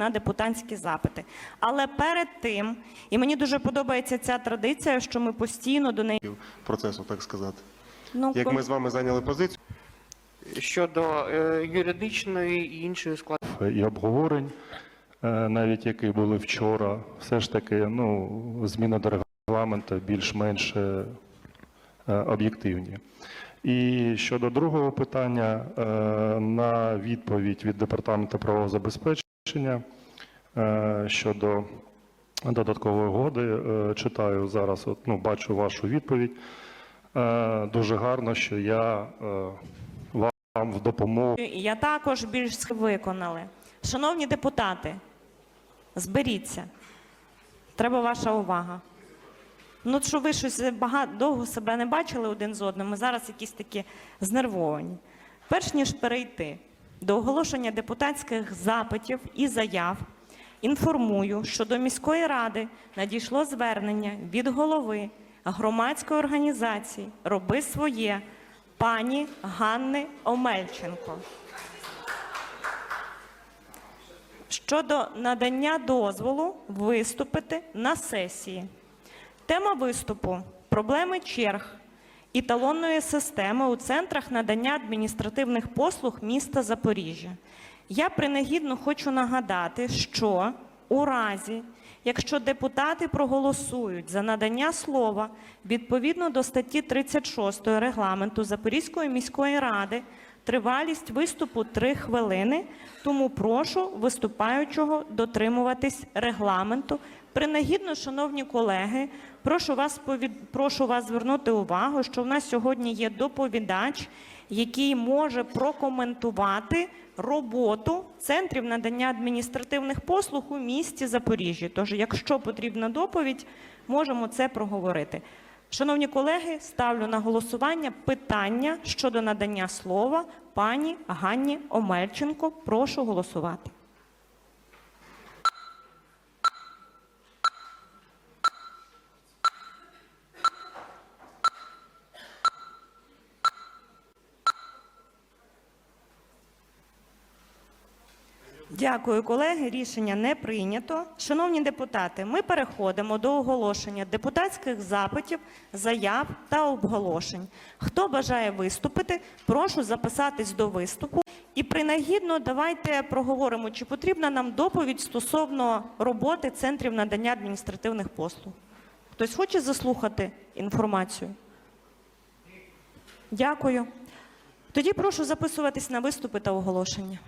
на депутатські запити. Але перед тим, і мені дуже подобається ця традиція, що ми постійно до неї процесу, так сказати. ну, Як ми з вами зайняли позицію, Щодо е, юридичної і іншої складової. і обговорень, е, навіть які були вчора, все ж таки ну, зміни до регламенту більш-менш е, е, об'єктивні. І щодо другого питання, е, на відповідь від департаменту правового забезпечення щодо додаткової угоди, е, читаю зараз, от, ну, бачу вашу відповідь. Е, Дуже гарно, що я е, вам в допомогу. я також більш виконали. Шановні депутати, зберіться. Треба ваша увага. Ну, що ви щось багато довго себе не бачили один з одним, ми зараз якісь такі знервовані. Перш ніж перейти до оголошення депутатських запитів і заяв, інформую, що до міської ради надійшло звернення від голови громадської організації Роби своє пані Ганни Омельченко. щодо надання дозволу виступити на сесії. Тема виступу проблеми черг і талонної системи у центрах надання адміністративних послуг міста Запоріжжя. Я принагідно хочу нагадати, що у разі, якщо депутати проголосують за надання слова відповідно до статті 36 регламенту Запорізької міської ради, тривалість виступу 3 хвилини, тому прошу виступаючого дотримуватись регламенту. Принагідно, шановні колеги, прошу вас повід... прошу вас звернути увагу, що в нас сьогодні є доповідач, який може прокоментувати роботу центрів надання адміністративних послуг у місті Запоріжжя. Тож, якщо потрібна доповідь, можемо це проговорити. Шановні колеги, ставлю на голосування питання щодо надання слова пані Ганні Омельченко. Прошу голосувати. Дякую, колеги. Рішення не прийнято. Шановні депутати, ми переходимо до оголошення депутатських запитів, заяв та оголошень. Хто бажає виступити, прошу записатись до виступу. І принагідно давайте проговоримо, чи потрібна нам доповідь стосовно роботи центрів надання адміністративних послуг. Хтось хоче заслухати інформацію? Дякую. Тоді прошу записуватись на виступи та оголошення.